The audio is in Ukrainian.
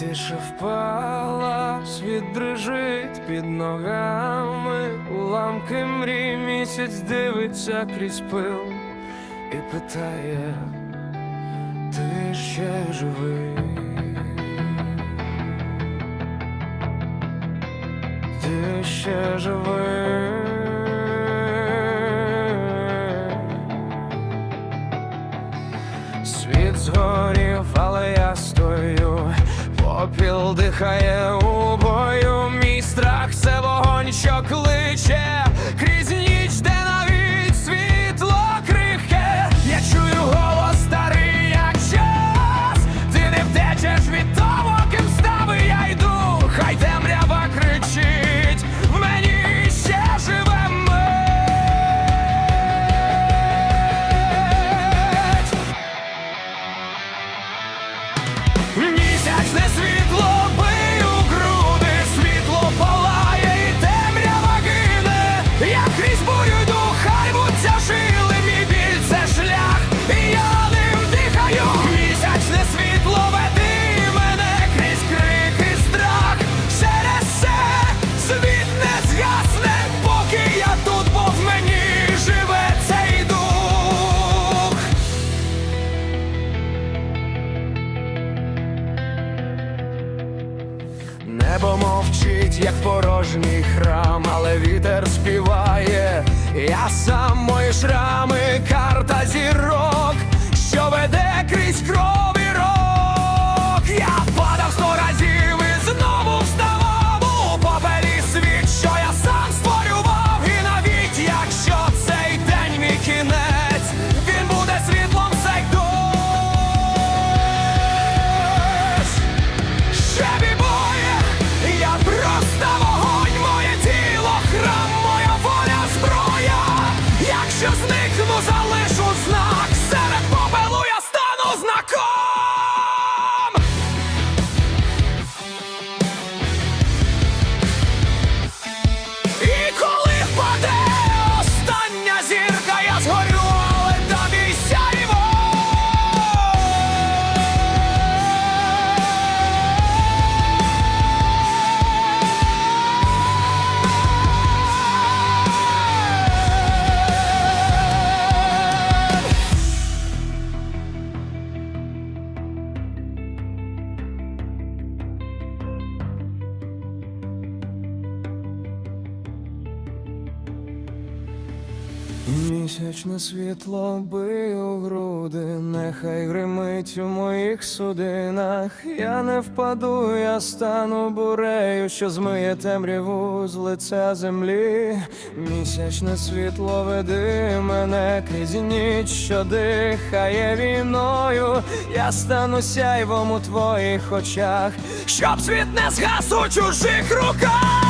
Тиша впала, світ дрижить під ногами, уламки мрій місяць дивиться крізь пил і питає, ти ще живий? Ти ще живий? Світ згорів, але я стою, попіл дихає у бою. Мій страх це вогонь, що кличе Небо мовчить, як порожній храм, але вітер співає. Я сам мої шрами, Місячне світло бий у груди, нехай гримить у моїх судинах. Я не впаду, я стану бурею, що змиє темряву з лиця землі. Місячне світло веди мене крізь ніч, що дихає війною. Я стану сяйвом у твоїх очах, щоб світ не згас у чужих руках.